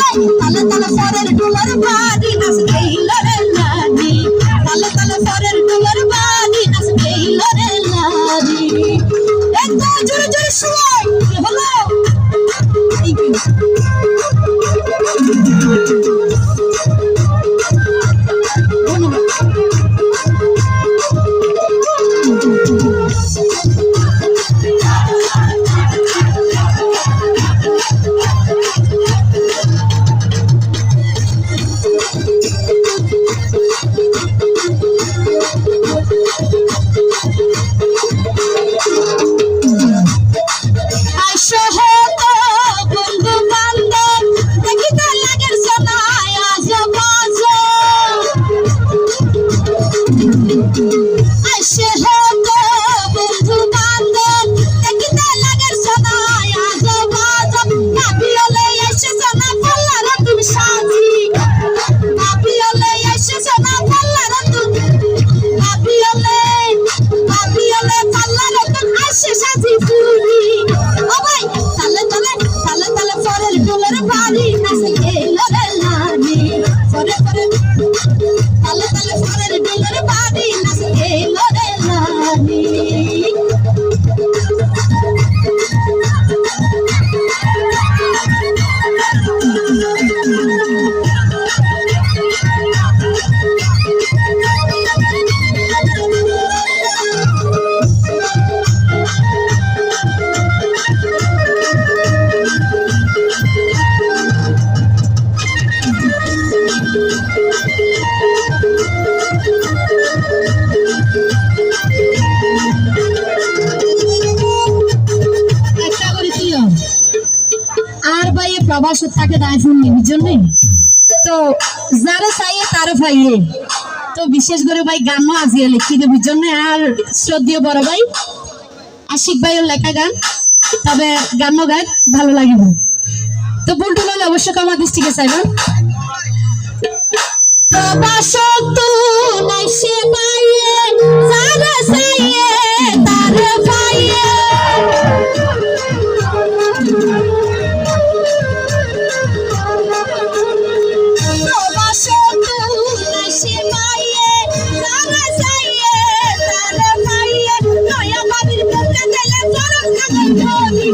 নাই তালে তালে সরের ডুমার বাড়ি নাচ গেইল রে লারি তালে তালে সরের ডুমার বাড়ি নাচ গেইল রে লারি একদম জোরে জোরে শুয়ে হলো আর પ્રભાસ প্রবাস থাকে દાયફોન નિવિજન નહીં তো যারা চাইয়ে তারা পাইয়ে তো বিশেষ করে ভাই গান আজিয়ে লিখি দেবি জন্য। আর শ্রদ্ধীয় বড় ভাই, আশিক ভাইয়ের লেখা গান। তবে গান গান ভালো লাগিব তো বুলটু নয় অবশ্য আমার দৃষ্টিকে চাইবেন। প্রবাসক তুই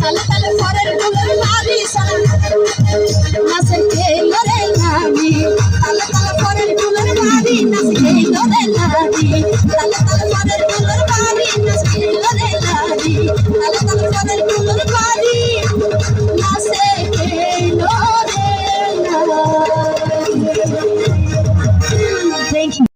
Tala tala foreign dollar body sana